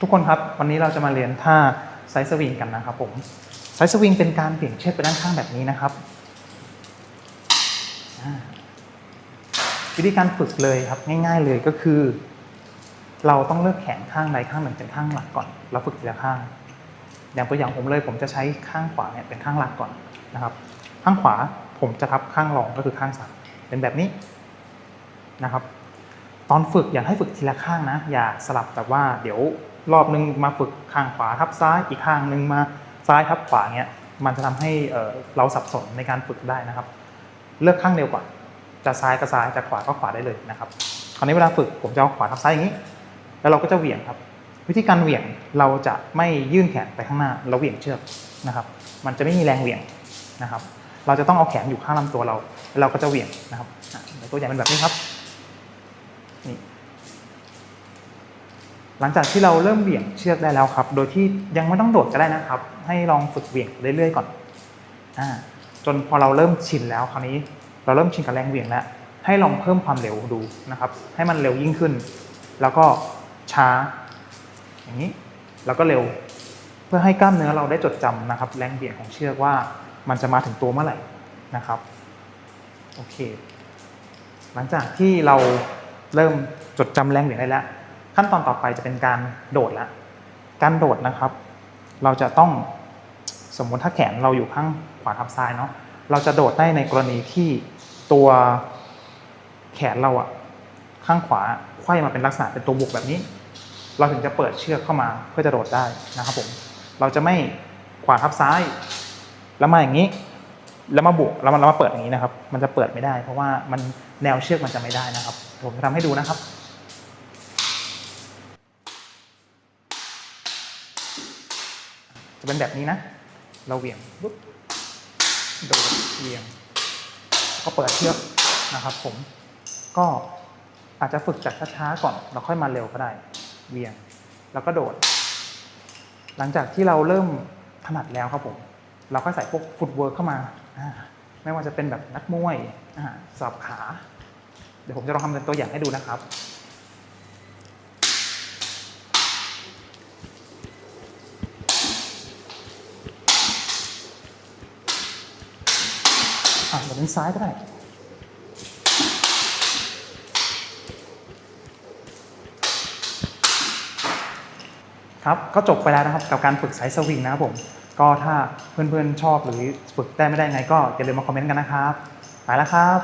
ทุกคนครับวันนี้เราจะมาเรียนท่าไซส์สวิงกันนะครับผมไซส์สวิงเป็นการเบี่ยงเชือกไปด้านข้างแบบนี้นะครับ วิธีการฝึกเลยครับง่าย ๆเลยก็คือ เราต้องเลือกแขนข้างใดข้างหนึ่งเป็นข้างหลักก่อนเราฝึกทีละข้าง อย่างตัวอย่างผมเลยผมจะใช้ข้างขวาเนี่ยเป็นข้างหลักก่อนนะครับ ข้างขวาผมจะทับข้างรองก็คือข้างซ้ายเป็นแบบนี้นะครับ ตอนฝึกอยากให้ฝึกทีละข้างนะ อย่าสลับแบบว่าเดี๋ยว รอบนึงมาฝึกข้างขวาทับซ้ายอีกข้างนึงมาซ้ายทับขวาเงี้ยมันจะทำให้เอ่อเราสับสนในการฝึกได้นะครับ เลือกข้างเดียวก่อนจะซ้ายก็ซ้ายจะขวาก็ขวาได้เลยนะครับคราวนี้เวลาฝึกผมจะเอาขวาทับซ้ายอย่างนี้ แล้วเราก็จะเหวี่ยงครับ วิธีการเหวี่ยงเราจะไม่ยื่นแขนไปข้างหน้า เราเหวี่ยงเชือกนะครับ มันจะไม่มีแรงเหวี่ยงนะครับ เราจะต้องเอาแขนอยู่ข้างลำตัวเรา แล้วเราก็จะเหวี่ยงนะครับตัวอย่างเป็นแบบนี้ครับนี่ หลังจากที่เราเริ่มเหวี่ยงเชือกได้แล้วครับ โดยที่ยังไม่ต้องโดดก็ได้นะครับ ให้ลองฝึกเหวี่ยงเรื่อยๆก่อนอจนพอเราเริ่มชินแล้วคราวนี้เราเริ่มชินกับแรงเหวี่ยงแล้ว ให้ลองเพิ่มความเร็วดูนะครับ ให้มันเร็วยิ่งขึ้น แล้วก็ช้า อย่างนี้ แล้วก็เร็ว เพื่อให้กล้ามเนื้อเราได้จดจำนะครับ แรงเบี่ยงของเชือกว่ามันจะมาถึงตัวเมื่อไหร่นะครับ โอเค หลังจากที่เราเริ่มจดจำแรงเบี่ยงได้แล้ว ขั้นตอนต่อไปจะเป็นการโดดล้วการโดดนะครับ เราจะต้องสมมุติถ้าแขนเราอยู่ข้างขวาทับซ้ายเนาะเราจะโดดได้ในกรณีที่ตัวแขนเราอะข้างขวาไขว้มาเป็นลักษณะเป็นตัวบุกแบบนี้ เราถึงจะเปิดเชือกเข้ามาเพื่อจะโดดได้นะครับผมเราจะไม่ขวาทับซ้าย แล้วมาอย่างนี้ แล้วมาบุกแล้วมันแล้วมาเปิดอย่างนี้นะครับ มันจะเปิดไม่ได้ เพราะว่ามันแนวเชือกมันจะไม่ได้นะครับผมจะทำให้ดูนะครับ จะเป็นแบบนี้นะ เราเหวี่ยงปุ๊บโดดเหวี่ยง ก็เปิดเชือกนะครับผมก็อาจจะฝึกจากช้าๆก่อนแล้วค่อยมาเร็วก็ได้เหวี่ยง แล้วก็โดด หลังจากที่เราเริ่มถนัดแล้วครับผมเราก็ใส่พวกฟุตเวิร์กเข้ามา ไม่ว่าจะเป็นแบบนักมวยสับขา เดี๋ยวผมจะลองทำเป็นตัวอย่างให้ดูนะครับ อะเราเป็นซ้ายก็ได้ครับ ก็จบไปแล้วนะครับ กับการฝึกสายสวิงนะครับผม ก็ถ้าเพื่อนๆชอบหรือฝึกได้ไม่ได้ไงก็อย่าลืมมาคอมเมนต์กันนะครับ ไปแล้วครับ